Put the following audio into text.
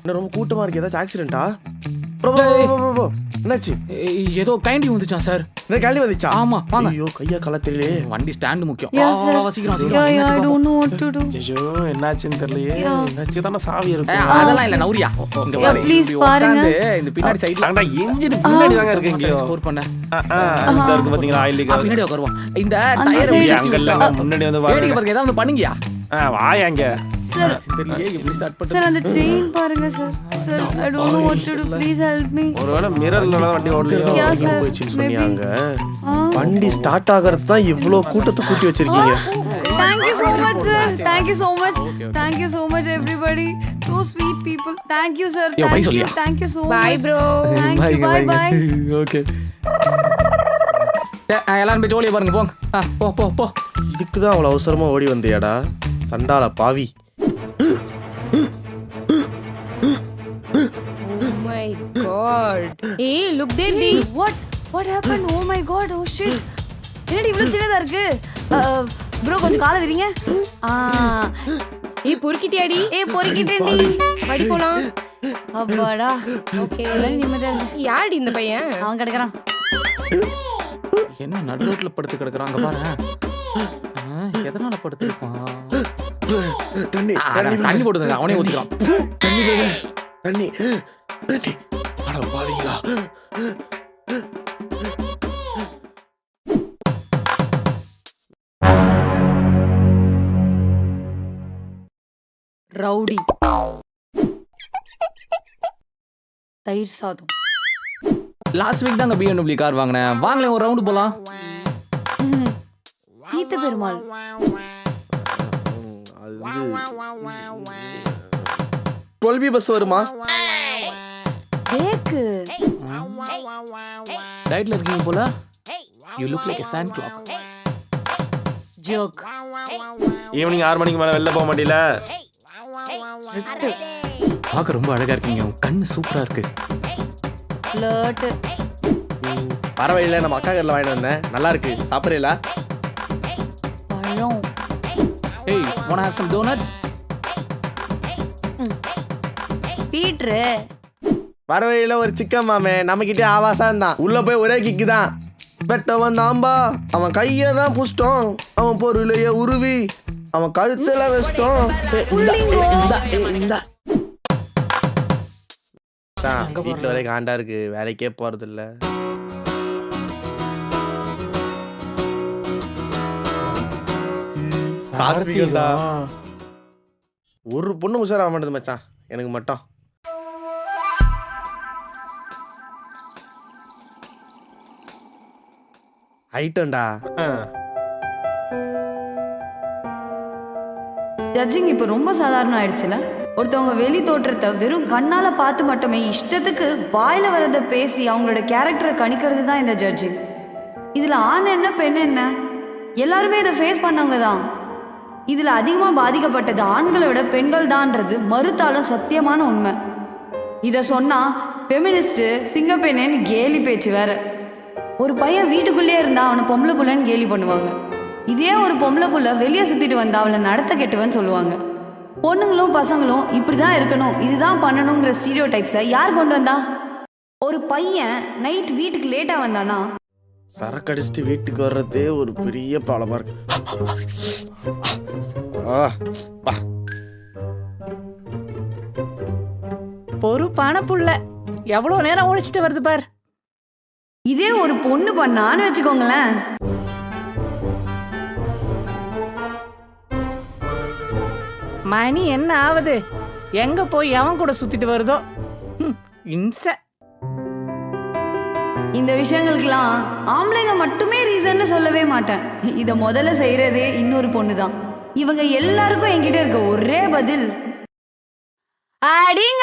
என்ன ரொம்ப கூட்டமா இருக்கு? ஏதாச்சும் ஆக்சிடென்ட்டா என்னாச்சு? ஏதோ கைண்டி வந்துச்சான் சார். என்ன கேள்வி வந்துச்சா? ஆமா வாங்க. ஐயோ கையா கால தெரியலையே வண்டி ஸ்டாண்ட் முக்கியம். சீக்கிரம் சீக்கிரம். ஐயோ என்னாச்சுன்னு தெரியலையே. என்னாச்சு தானே சாவி ஏய், இருக்கும் அதெல்லாம் இல்ல நௌரியா இங்க பாரு. பாருங்க. இந்த பின்னாடி சைடுல ஆனா என்ஜின் பின்னாடி தாங்க இருக்கு இங்கேயோ ஸ்கோர் பண்ண. இந்த இருக்கு பாத்தீங்களா ஆயில் ஆ, பின்னாடி உட்காருவோம் இந்த அந்த டயர் side. அங்க இல்ல முன்னாடி வந்து பாருங்க பாருங்க ஏதாவது பண்ணுங்கயா ஆ, வாயா அங்க சார் சார் அந்த செயின் பாருங்க sir sir I don't know what to do please help me ஒருவேளை மிரர்ல தான் வண்டி ஓடலையோ. போயிடுச்சுன்னு. சொன்னீங்க வண்டி ஸ்டார்ட் ஆகிறது தான் இவ்வளோ கூட்டத்தை கூட்டி வச்சிருக்கீங்க Thank you so much, sir. Thank you so much. Thank you so much, everybody. So sweet people. Thank you, sir. Thank you. Thank you so Bye, much. bro. Thank you. Bye, bye. Okay எல்லாரும் போய் ஜோலியா பாருங்க போங்க போ போ போ இதுக்கு தான் அவ்வளோ அவசரமா ஓடி வந்தியாடா சண்டால பாவி god. Hey, look there, Hey, Dee. what? What happened? Oh my god. Oh shit. என்னடி இவ்வளவு சின்னதா இருக்கு? ப்ரோ கொஞ்சம் காலை விரிங்க. ஏய் பொறுக்கிட்டியாடி? ஏ பொறுக்கிட்டேன்டி. படி போலாம். அப்பாடா. ஓகே. எல்லாம் நிம்மதியா. யாருடி இந்த பையன்? அவன் கிடக்குறான். என்ன நடு ரோட்ல படுத்து கிடக்குறாங்க பாரு. எதனால படுத்துருப்பான்? தண்ணி தண்ணி போட்டு அவனே ஊத்திக்கிறான் தண்ணி. தண்ணி. ரவுடி. தயிர் சாதம். லாஸ்ட் வீக் தாங்க பிஎன்டபிள்யூ கார் வாங்கினேன். வாங்கலேன் ஒரு ரவுண்டு போலாம். ஈத்த பெருமாள். அது வந்து டுவெல் பி பஸ் வருமா? பேக்கு ரைட்ல இருக்கீங்க போல? You look like a sand clock. Joke evening ஆறு மணிக்கு மேல வெளில போக மாட்டீல? பார்க்க ரொம்ப அழகா இருக்கீங்க. உங்க கண்ணு சூப்பரா இருக்கு. ஃப்ளர்ட் பரவாயில்ல நம்ம அக்கா கடையில் வாங்கிட்டு வந்தேன். நல்லா இருக்கு. சாப்பிட்றீங்களா பழம். ஏய் wanna have some donut? பீட்ரு பரவாயில்ல ஒரு சிக்கன் மாமே நம்மக்கிட்டே ஆவாசம் தான் உள்ள போய் ஒரே கிக்கு தான். பெட்டவன் தாம்பா அவன் கையை தான் புஷ்டம் அவன் பொருளைய உருவி அவன் கழுத்துல வச்சிட்டோம். வீட்டில் ஒரே காண்டா இருக்கு. வேலைக்கே போறது இல்ல ஒரு பொண்ணு உஷாரா மாட்டேது மச்சான். எனக்கு மட்டும். ஐட்டம்டா ஜட்ஜிங் இப்போ ரொம்ப சாதாரணம் ஆயிடுச்சுல? ஒருத்தவங்க வெளி தோற்றத்தை வெறும் கண்ணால பார்த்து மட்டுமே இஷ்டத்துக்கு வாயில வரதை பேசி அவங்களோட கேரக்டரை கணிக்கிறது தான் இந்த ஜட்ஜிங் இதுல ஆண் என்ன பெண் என்ன? எல்லாருமே இதை ஃபேஸ் பண்ணவங்க தான். இதுல அதிகமா பாதிக்கப்பட்டது ஆண்களை விட பெண்கள் தான்ன்றது மறுத்தாலும் சத்தியமான உண்மை. இதை சொன்னா ஃபெமினிஸ்ட் சிங்கப்பெண்ணேன்னு கேலி பேச்சு வேற. ஒரு பையன் வீட்டுக்குள்ளேயே இருந்தா அவனை பொம்பளை புள்ளன்னு கேலி பண்ணுவாங்க. இதே ஒரு பொம்பளை புள்ள வெளியே சுத்திட்டு வந்தா அவளை நடத்த கெட்டுவன்னு சொல்லுவாங்க. பொண்ணுங்களும் பசங்களும் இப்படிதான் இருக்கணும் இதுதான் பண்ணணுங்கிற ஸ்டீரியோ டைப்ஸை யார் கொண்டு வந்தா? ஒரு பையன் நைட் வீட்டுக்கு லேட்டா வந்தானா? சரக்கு அடிச்சுட்டு வீட்டுக்கு வர்றதே ஒரு பெரிய ப்ராப்ளமா இருக்கு. ஆ, பா. பொறுப்பான புள்ள. எவ்வளவு நேரம் ஒழிச்சிட்டு வருது பார். இதே ஒரு பொண்ணு பண்ணான்னு வச்சுக்கோங்களேன். மணி என்ன ஆகுது எங்க போய் எவன் கூட சுத்திட்டு வருதோ? ஹம், இம்ச. இந்த விஷயங்களுக்கெல்லாம் ஆம்பளைங்க மட்டுமே ரீசன்னு சொல்லவே மாட்டேன். இதை முதல்ல செய்யறதே இன்னொரு பொண்ணு தான் இவங்க எல்லாருக்கும் என்கிட்ட இருக்க ஒரே பதில் அடிங்க!